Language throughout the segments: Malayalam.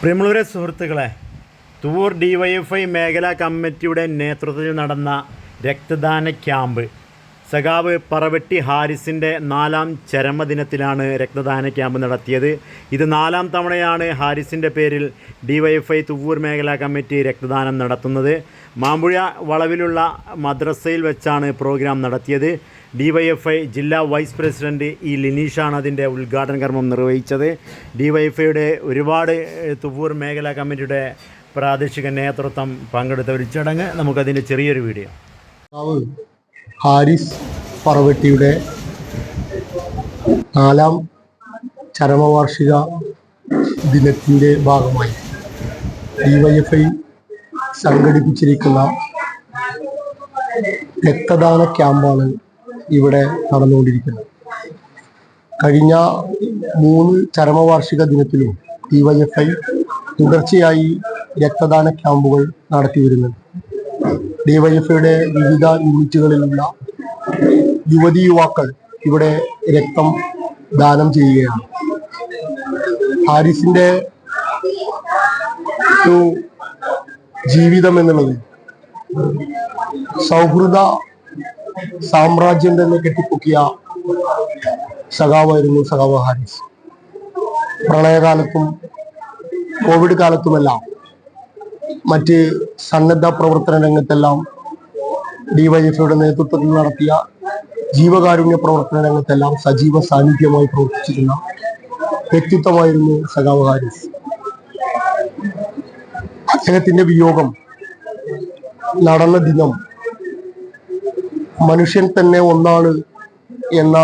പ്രിയമുള്ളവരെ സുഹൃത്തുക്കളെ തൂർ ഡി വൈ എഫ് ഐ മേഖലാ കമ്മിറ്റിയുടെ നേതൃത്വത്തിൽ നടന്ന രക്തദാന ക്യാമ്പ് സഖാവ് പറവെട്ടി ഹാരിസിന്റെ നാലാം ചരമദിനത്തിലാണ് രക്തദാന ക്യാമ്പ് നടത്തിയത്. ഇത് നാലാം തവണയാണ് ഹാരിസിന്റെ പേരിൽ D Y F I Thuvvur മേഖലാ കമ്മിറ്റി രക്തദാനം നടത്തുന്നത്. മാമ്പുഴ വളവിലുള്ള മദ്രസയിൽ വെച്ചാണ് പ്രോഗ്രാം നടത്തിയത്. ഡിവൈഎഫ്ഐ ജില്ലാ വൈസ് പ്രസിഡന്റ് ഇ ലിനീഷാണ് അതിന്റെ ഉദ്ഘാടന കർമ്മം നിർവഹിച്ചത്. ഡിവൈഎഫ്ഐയുടെ ഒരുപാട് തുവൂർ മേഖലാ കമ്മിറ്റിയുടെ പ്രാദേശിക നേതൃത്വം പങ്കെടുത്ത ഒരു ചടങ്ങ്. നമുക്കതിന്റെ ചെറിയൊരു വീഡിയോ. ഹാരിസ് പറവട്ടിയുടെ നാലാം ചരമവാർഷിക ദിനത്തിന്റെ ഭാഗമായി ഡിവൈഎഫ്ഐ സംഘടിപ്പിച്ചിരിക്കുന്ന രക്തദാന ക്യാമ്പാണ് ഇവിടെ നടന്നുകൊണ്ടിരിക്കുന്നത്. കഴിഞ്ഞ മൂന്ന് ചരമവാർഷിക ദിനത്തിലും ഡിവൈഎഫ്ഐ തുടർച്ചയായി രക്തദാന ക്യാമ്പുകൾ നടത്തി വരുന്നുണ്ട്. ഡിവൈഎഫ്ഐയുടെ വിവിധ യൂണിറ്റുകളിലുള്ള യുവതി യുവാക്കൾ ഇവിടെ രക്തം ദാനം ചെയ്യുകയാണ്. ഹാരിസിന്റെ ഒരു ജീവിതം എന്നുള്ളത്. സൗഹൃദ സാമ്രാജ്യം തന്നെ കെട്ടിപ്പൊക്കിയ സഖാവായിരുന്നു സഖാവ് ഹാരിസ്. പ്രളയകാലത്തും കോവിഡ് കാലത്തുമെല്ലാം മറ്റ് സന്നദ്ധ പ്രവർത്തന രംഗത്തെല്ലാം ഡിവൈഎഫ്ഐയുടെ നേതൃത്വത്തിൽ നടത്തിയ ജീവകാരുണ്യ പ്രവർത്തന രംഗത്തെല്ലാം സജീവ സാന്നിധ്യമായി പ്രവർത്തിച്ചിരുന്ന വ്യക്തിത്വമായിരുന്നു സഖാവ് ഹാരിസ്. അദ്ദേഹത്തിന്റെ വിയോഗം നടന്ന ദിനം മനുഷ്യൻ തന്നെ ഒന്നാണ് എന്ന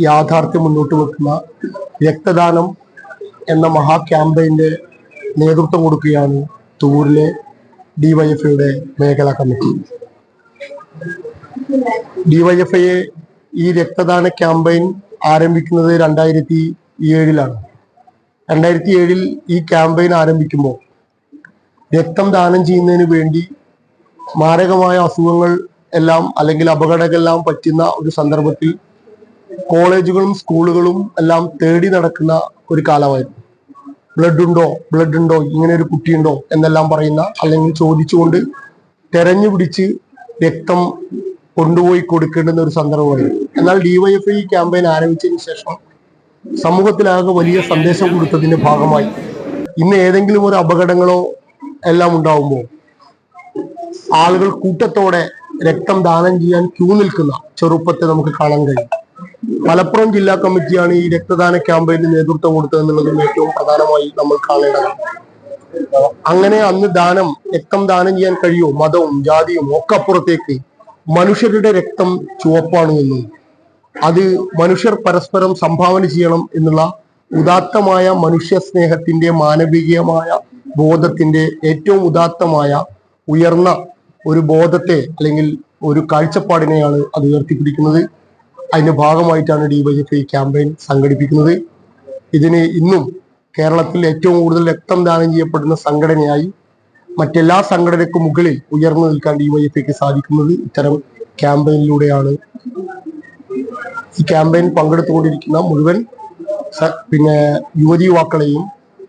യാഥാർത്ഥ്യം മുന്നോട്ട് വെക്കുന്ന രക്തദാനം എന്ന മഹാ ക്യാമ്പയിന്റെ നേതൃത്വം കൊടുക്കുകയാണ് തൂരിലെ ഡിവൈഎഫ്ഐയുടെ മേഖലാ കമ്മിറ്റി. ഡിവൈഎഫ്ഐയെ ഈ രക്തദാന ക്യാമ്പയിൻ ആരംഭിക്കുന്നത് രണ്ടായിരത്തി ഏഴിലാണ്. രണ്ടായിരത്തി ഏഴിൽ ഈ ക്യാമ്പയിൻ ആരംഭിക്കുമ്പോൾ രക്തം ദാനം ചെയ്യുന്നതിന് വേണ്ടി മാരകമായ അസുഖങ്ങൾ എല്ലാം അല്ലെങ്കിൽ അപകടങ്ങളെല്ലാം പറ്റുന്ന ഒരു സന്ദർഭത്തിൽ കോളേജുകളും സ്കൂളുകളും എല്ലാം തേടി നടക്കുന്ന ഒരു കാലമായിരുന്നു. ബ്ലഡ് ഉണ്ടോ? ബ്ലഡ് ഉണ്ടോ? ഇങ്ങനെ ഒരു കുട്ടിയുണ്ടോ? എന്നെല്ലാം പറയുന്ന അല്ലെങ്കിൽ ചോദിച്ചുകൊണ്ട് തെരഞ്ഞു പിടിച്ച് രക്തം കൊണ്ടുപോയി കൊടുക്കേണ്ടുന്ന ഒരു സന്ദർഭമായിരുന്നു. എന്നാൽ ഡിവൈഎഫ്ഐ ക്യാമ്പയിൻ ആരംഭിച്ചതിന് ശേഷം സമൂഹത്തിലാകെ വലിയ സന്ദേശം കൊടുത്തതിന്റെ ഭാഗമായി. ഇന്ന് ഏതെങ്കിലും ഒരു അപകടങ്ങളോ എല്ലാം ഉണ്ടാവുമ്പോൾ ആളുകൾ കൂട്ടത്തോടെ രക്തം ദാനം ചെയ്യാൻ ക്യൂ നിൽക്കുന്ന ചെറുപ്പത്തെ നമുക്ക് കാണാൻ കഴിയും. മലപ്പുറം ജില്ലാ കമ്മിറ്റിയാണ് ഈ രക്തദാന ക്യാമ്പയിന് നേതൃത്വം കൊടുത്തതെന്നുള്ളതും ഏറ്റവും പ്രധാനമായി നമ്മൾ കാണേണ്ടതാണ്. അങ്ങനെ അന്ന് ദാനം രക്തം ദാനം ചെയ്യാൻ കഴിയുമോ? മതവും ജാതിയും ഒക്കെ അപ്പുറത്തേക്ക് മനുഷ്യരുടെ രക്തം ചുവപ്പാണ് എന്നും അത് മനുഷ്യർ പരസ്പരം സംഭാവന ചെയ്യണം എന്നുള്ള ഉദാത്തമായ മനുഷ്യ സ്നേഹത്തിന്റെ മാനവികമായ ബോധത്തിന്റെ ഏറ്റവും ഉദാത്തമായ ഉയർന്ന ഒരു ബോധത്തെ അല്ലെങ്കിൽ ഒരു കാഴ്ചപ്പാടിനെയാണ് അത് ഉയർത്തിപ്പിടിക്കുന്നത്. അതിന്റെ ഭാഗമായിട്ടാണ് ഡിവൈഎഫ്ഐ ക്യാമ്പയിൻ സംഘടിപ്പിക്കുന്നത്. ഇതിന് ഇന്നും കേരളത്തിൽ ഏറ്റവും കൂടുതൽ രക്തം ദാനം ചെയ്യപ്പെടുന്ന സംഘടനയായി മറ്റെല്ലാ സംഘടനയ്ക്കും മുകളിൽ ഉയർന്നു നിൽക്കാൻ ഡിവൈഎഫ്ഐക്ക് സാധിക്കുന്നത് ഇത്തരം ക്യാമ്പയിനിലൂടെയാണ്. ഈ ക്യാമ്പയിൻ പങ്കെടുത്തുകൊണ്ടിരിക്കുന്ന മുഴുവൻ പിന്നെ യുവതി യുവാക്കളെയും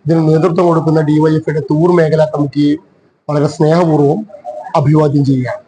ഇതിന് നേതൃത്വം കൊടുക്കുന്ന ഡിവൈഎഫ്ഐയുടെ തൂർ മേഖലാ കമ്മിറ്റിയെയും വളരെ സ്നേഹപൂർവം അഭിവാദ്യം ചെയ്യുകയാണ്.